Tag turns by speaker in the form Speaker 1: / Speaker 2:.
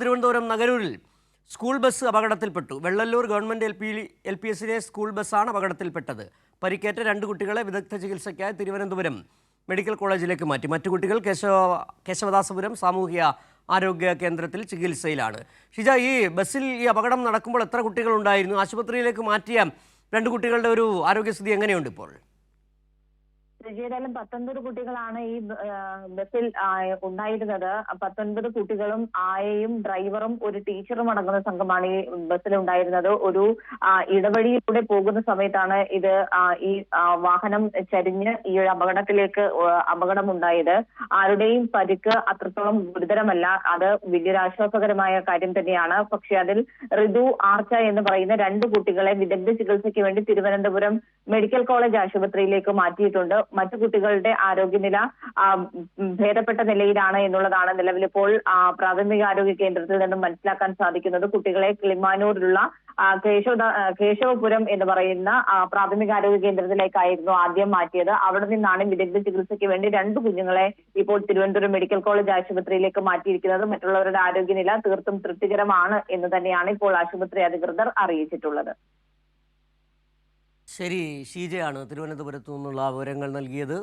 Speaker 1: Thiruvananthapuram നഗരൂരിൽ school bus അപകടത്തിൽപ്പെട്ടു. Vellallur government L P L P എസിലെ school ബസ്സാണ് അപകടത്തിൽപ്പെട്ടത്. പരിക്കേറ്റ രണ്ട് കുട്ടികളെ വിദഗ്ധ ചികിത്സയ്ക്കായി തിരുവനന്തപുരം മെഡിക്കൽ കോളേജിലേക്ക് മാറ്റി. മറ്റു കുട്ടികൾ കേശവ കേശവദാസപുരം സാമൂഹിക ആരോഗ്യ കേന്ദ്രത്തിൽ ചികിത്സയിലാണ്. ഷിജ ഈ ബസ്സിൽ ഈ അപകടം നടക്കുമ്പോൾ എത്ര കുട്ടികളുണ്ടായിരുന്നു ആശുപത്രിയിലേക്ക് മാറ്റിയ രണ്ട് കുട്ടികളുടെ ഒരു ആരോഗ്യസ്ഥിതി എങ്ങനെയുണ്ട് ഇപ്പോൾ?
Speaker 2: വിജയതാലും പത്തൊൻപത് കുട്ടികളാണ് ഈ ബസ്സിൽ ഉണ്ടായിരുന്നത്. പത്തൊൻപത് കുട്ടികളും ആയയും ഡ്രൈവറും ഒരു ടീച്ചറും അടങ്ങുന്ന സംഘമാണ് ഈ ബസ്സിൽ ഉണ്ടായിരുന്നത്. ഒരു ഇടവഴിയിലൂടെ പോകുന്ന സമയത്താണ് ഇത് ഈ വാഹനം ചരിഞ്ഞ് ഈ ഒരു അപകടത്തിലേക്ക് അപകടം അപകടമുണ്ടായത്. ആരുടെയും പരിക്ക് അത്രത്തോളം ഗുരുതരമല്ല. അത് വലിയൊരു ആശ്വാസകരമായ കാര്യം തന്നെയാണ്. പക്ഷെ അതിൽ ഋതു ആർച്ച എന്ന് പറയുന്ന രണ്ട് കുട്ടികളെ വിദഗ്ധ ചികിത്സയ്ക്ക് വേണ്ടി തിരുവനന്തപുരം മെഡിക്കൽ കോളേജ് ആശുപത്രിയിലേക്ക് മാറ്റിയിട്ടുണ്ട്. മറ്റു കുട്ടികളുടെ ആരോഗ്യനില ഭേദപ്പെട്ട നിലയിലാണ് എന്നുള്ളതാണ് നിലവിലിപ്പോൾ പ്രാഥമിക ആരോഗ്യ കേന്ദ്രത്തിൽ നിന്നും മനസ്സിലാക്കാൻ സാധിക്കുന്നത്. കുട്ടികളെ കിളിമാനൂരിലുള്ള കേശവ കേശവപുരം എന്ന് പറയുന്ന പ്രാഥമിക ആരോഗ്യ കേന്ദ്രത്തിലേക്കായിരുന്നു ആദ്യം മാറ്റിയത്. അവിടെ നിന്നാണ് വിദഗ്ധ ചികിത്സയ്ക്ക് വേണ്ടി രണ്ട് കുഞ്ഞുങ്ങളെ ഇപ്പോൾ തിരുവനന്തപുരം മെഡിക്കൽ കോളേജ് ആശുപത്രിയിലേക്ക് മാറ്റിയിരിക്കുന്നത്. മറ്റുള്ളവരുടെ ആരോഗ്യനില തീർത്തും തൃപ്തികരമാണ് എന്ന് തന്നെയാണ് ഇപ്പോൾ ആശുപത്രി അധികൃതർ അറിയിച്ചിട്ടുള്ളത്.
Speaker 1: ശരി ഷീജയാണ് തിരുവനന്തപുരത്തു നിന്നുള്ള വിവരങ്ങൾ നൽകിയത്.